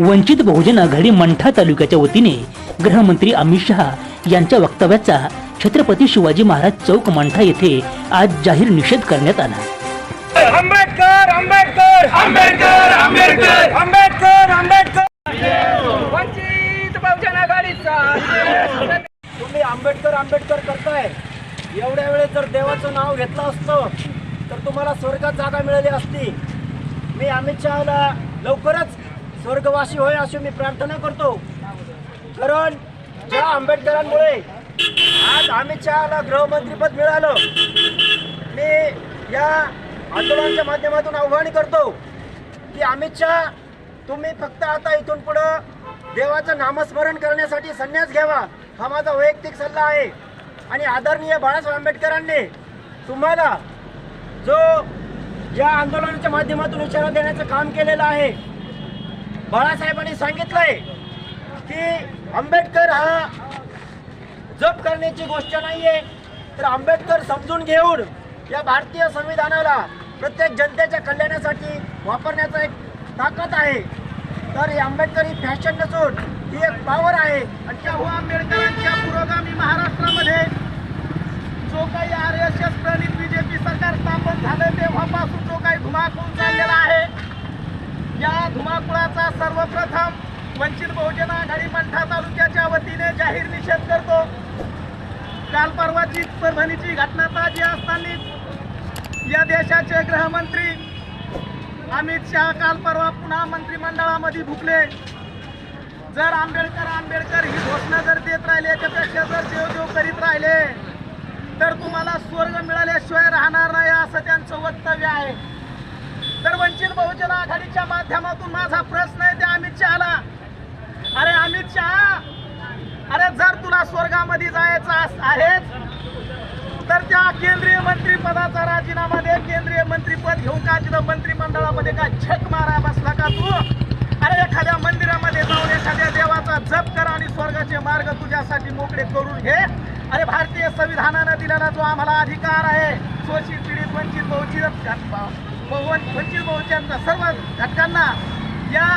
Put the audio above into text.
वंचित बहुजन आघाडी मंठा तालुक्याच्या वतीने गृहमंत्री अमित शहा यांच्या वक्तव्याचा छत्रपती शिवाजी महाराज चौक मंठा येथे आज जाहीर निषेध करण्यात आला. आंबेडकर आंबेडकर आंबेडकर आंबेडकर आंबेडकर आंबेडकर. वंचित बहुजन आघाडीचा. तुम्ही आंबेडकर आंबेडकर करताय. एवढ्या वेळेस जर देवाचं नाव घेतलं असतं तर तुम्हाला स्वर्गात जागा मिळाली असती. मी अमित शहाला लवकरच स्वर्गवासी होय अशी मी प्रार्थना करतो. कारण ज्या आंबेडकरांमुळे आज अमित शहाला गृहमंत्रीपद मिळालं मी या आंदोलनाच्या माध्यमातून आव्हान करतो की अमित शहा तुम्ही फक्त आता इथून पुढं देवाचं नामस्मरण करण्यासाठी संन्यास घ्यावा. हा माझा वैयक्तिक सल्ला आहे. आणि आदरणीय बाळासाहेब आंबेडकरांनी तुम्हाला जो या आंदोलनाच्या माध्यमातून इशारा देण्याचं काम केलेलं आहे बाळासाहेबांनी सांगितलंय की आंबेडकर हा जप करण्याची गोष्ट नाहीये. तर आंबेडकर समजून घेऊन या भारतीय संविधानाला प्रत्येक जनतेच्या कल्याणासाठी वापरण्याचा एक ताकद आहे. तर आंबेडकर ही फॅशन नसून ही एक पॉवर आहे. आणि त्या हो, आंबेडकरांच्या पुरोगामी महाराष्ट्रामध्ये जो काही आर एस एस कुळाचा सर्वप्रथम वंचित बहुजन आघाडी मंठा तालुक्याच्या वतीने जाहीर निषेध करतो. काल परवाची परभणीची घटना ताजी असताना या देशाचे गृहमंत्री अमित शहा काल परवा पुन्हा मंत्रिमंडळामध्ये भुकले. जर आंबेडकर आंबेडकर ही घोषणा जर देत राहिले याच्यापेक्षा जर देव करीत राहिले तर तुम्हाला स्वर्ग मिळाल्याशिवाय राहणार नाही असं त्यांचं वक्तव्य आहे. तर वंचित बहुजन आघाडीच्या माध्यमातून माझा प्रश्न आहे त्या अमित शहाला. अरे अमित शहा अरे जर तुला स्वर्गामध्ये जायचं अस- आहेच तर त्या केंद्रीय मंत्रीपदाचा राजीनामा दे. केंद्रीय मंत्रीपद घेऊन का तिथं मंत्रिमंडळामध्ये का छक मारा बसला का तू? अरे एखाद्या मंदिरामध्ये जाऊन एखाद्या देवाचा जप कर आणि स्वर्गाचे मार्ग तुझ्यासाठी मोकळे करून घे. अरे भारतीय संविधानानं दिलेला जो आम्हाला अधिकार आहे शोषित पीडित वंचित बहुचित बहु- वंचित बहुजन सर्व घटकांना या